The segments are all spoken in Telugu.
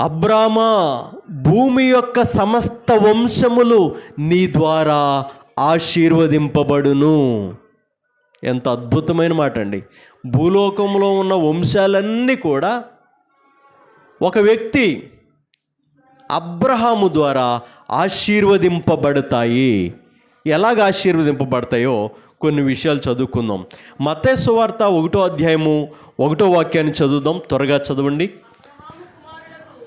అబ్రామా భూమి యొక్క సమస్త వంశములు నీ ద్వారా ఆశీర్వదింపబడును. ఎంత అద్భుతమైన మాట అండి భూలోకంలో ఉన్న వంశాలన్నీ కూడా ఒక వ్యక్తి అబ్రహాము ద్వారా ఆశీర్వదింపబడతాయి. ఎలాగ ఆశీర్వదింపబడతాయో కొన్ని విషయాలు చదువుకుందాం. మతే సువార్త ఒకటో అధ్యాయము ఒకటో వాక్యాన్ని చదువుదాం. త్వరగా చదవండి.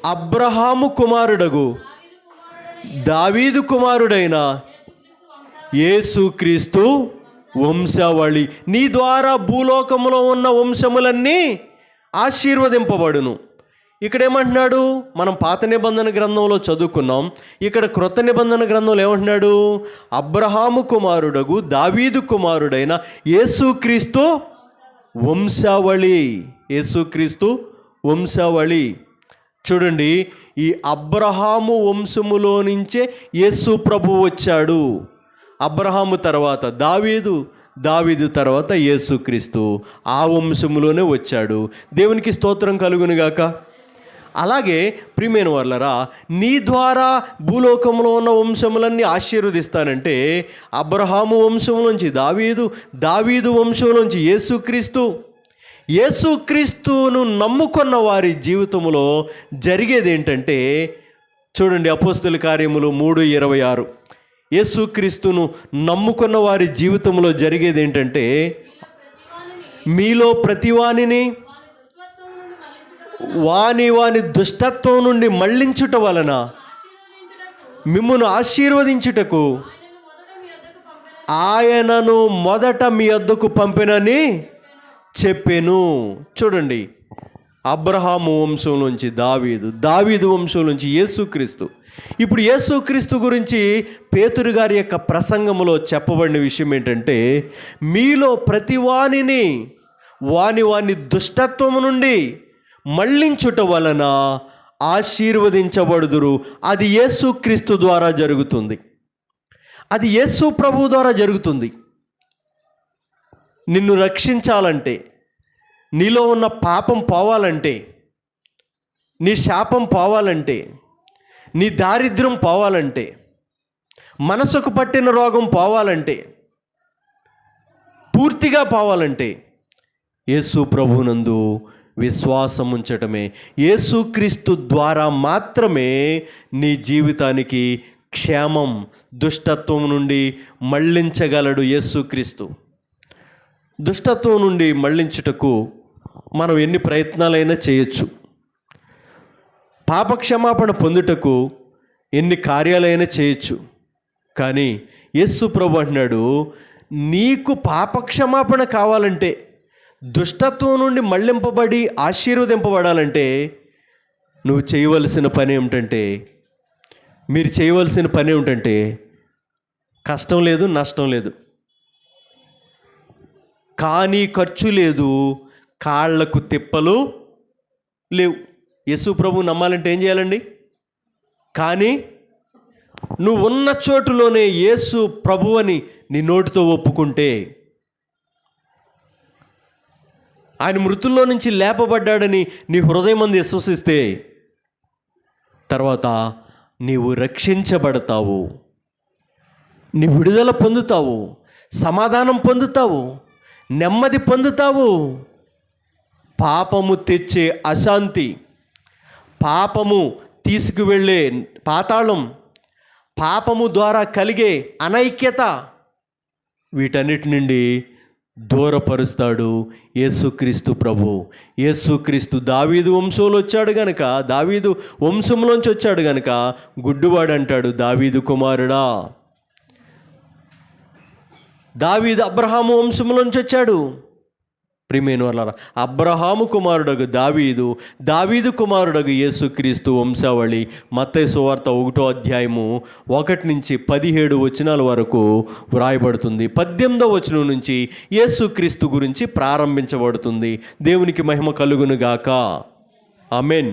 అబ్రహాము కుమారుడగు దావీదు కుమారుడైన యేసుక్రీస్తు వంశావళి. నీ ద్వారా భూలోకములో ఉన్న వంశములన్నీ ఆశీర్వదింపబడును. ఇక్కడ ఏమంటున్నాడు మనం పాత నిబంధన గ్రంథంలో చదువుకున్నాం. ఇక్కడ క్రొత్త నిబంధన గ్రంథంలో ఏమంటున్నాడు? అబ్రహాము కుమారుడగు దావీదు కుమారుడైన యేసుక్రీస్తు వంశావళి. యేసుక్రీస్తు వంశావళి. చూడండి ఈ అబ్రహాము వంశములో నుంచే యేసు ప్రభు వచ్చాడు. అబ్రహాము తర్వాత దావీదు దావీదు తర్వాత యేసుక్రీస్తు ఆ వంశములోనే వచ్చాడు. దేవునికి స్తోత్రం కలుగునుగాక అలాగే ప్రియమైన వాళ్ళరా నీ ద్వారా భూలోకంలో ఉన్న వంశములన్నీ ఆశీర్వదిస్తానంటే అబ్రహాము వంశంలోంచి దావీదు దావీదు వంశంలోంచి యేసుక్రీస్తు యేసుక్రీస్తును నమ్ముకున్న వారి జీవితంలో జరిగేది ఏంటంటే చూడండి అపోస్తుల కార్యములు మూడు ఇరవై ఆరు. యేసుక్రీస్తును నమ్ముకున్న వారి జీవితంలో జరిగేది ఏంటంటే మీలో ప్రతివానిని వాని వాని దుష్టత్వం నుండి మళ్ళించుట వలన మిమ్మను ఆశీర్వదించుటకు ఆయనను మొదట మీ వద్దకు పంపినని చెప్పాను. చూడండి. అబ్రహాము వంశం నుంచి దావీదు దావీదు వంశం నుంచి యేసుక్రీస్తు. ఇప్పుడు యేసుక్రీస్తు గురించి పేతురు గారి యొక్క ప్రసంగంలో చెప్పబడిన విషయం ఏంటంటే మీలో ప్రతి వానిని వాని వాని దుష్టత్వము నుండి మళ్ళించుట వలన ఆశీర్వదించబడుదురు. అది యేసుక్రీస్తు ద్వారా జరుగుతుంది. అది యేసు ప్రభు ద్వారా జరుగుతుంది. నిన్ను రక్షించాలంటే నీలో ఉన్న పాపం పోవాలంటే నీ శాపం పోవాలంటే నీ దారిద్ర్యం పోవాలంటే మనసుకు పట్టిన రోగం పోవాలంటే పూర్తిగా పోవాలంటే యేసు ప్రభునందు విశ్వాసం ఉంచటమే. యేసుక్రీస్తు ద్వారా మాత్రమే నీ జీవితానికి క్షేమం దుష్టత్వం నుండి మళ్ళించగలడు యేసుక్రీస్తు దుష్టత్వం నుండి మళ్ళించుటకు మనం ఎన్ని ప్రయత్నాలైనా చేయొచ్చు. పాపక్షమాపణ పొందుటకు ఎన్ని కార్యాలైనా చేయొచ్చు. కానీ యేసు ప్రభు అంటున్నాడు నీకు పాపక్షమాపణ కావాలంటే దుష్టత్వం నుండి మళ్ళింపబడి ఆశీర్వదింపబడాలంటే నువ్వు చేయవలసిన పని ఏమిటంటే మీరు చేయవలసిన పని ఏమిటంటే కష్టం లేదు నష్టం లేదు. కానీ ఖర్చు లేదు కాళ్ళకు తిప్పలు లేవు. యశు ప్రభు నమ్మాలంటే ఏం చేయాలండి? కానీ నువ్వు ఉన్న చోటులోనే యేసు ప్రభు అని నీ నోటితో ఒప్పుకుంటే ఆయన మృతుల్లో నుంచి లేపబడ్డాడని నీ హృదయం మంది విశ్వసిస్తే తర్వాత నీవు రక్షించబడతావు. నీ విడుదల పొందుతావు. సమాధానం పొందుతావు. నెమ్మది పొందుతావు. పాపము తెచ్చే అశాంతి. పాపము తీసుకువెళ్ళే పాతాళం. పాపము ద్వారా కలిగే అనైక్యత. వీటన్నిటి నుండి దూరపరుస్తాడు యేసుక్రీస్తు ప్రభు. యేసుక్రీస్తు దావీదు వంశంలో వచ్చాడు గనక దావీదు వంశంలోంచి వచ్చాడు గనక గుడ్డువాడు అంటాడు దావీదు కుమారుడా. దావీదు అబ్రహాము వంశంలోంచి వచ్చాడు. ప్రిమేను వాళ్ళ అబ్రహాము కుమారుడగు దావీదు దావీదు కుమారుడగు యేసుక్రీస్తు వంశావళి మత్తయి సువార్త ఒకటో అధ్యాయము ఒకటి నుంచి పదిహేడు వచనాల వరకు వ్రాయబడుతుంది. పద్దెనిమిదో వచనం నుంచి యేసుక్రీస్తు గురించి ప్రారంభించబడుతుంది. దేవునికి మహిమ కలుగునుగాక. అమెన్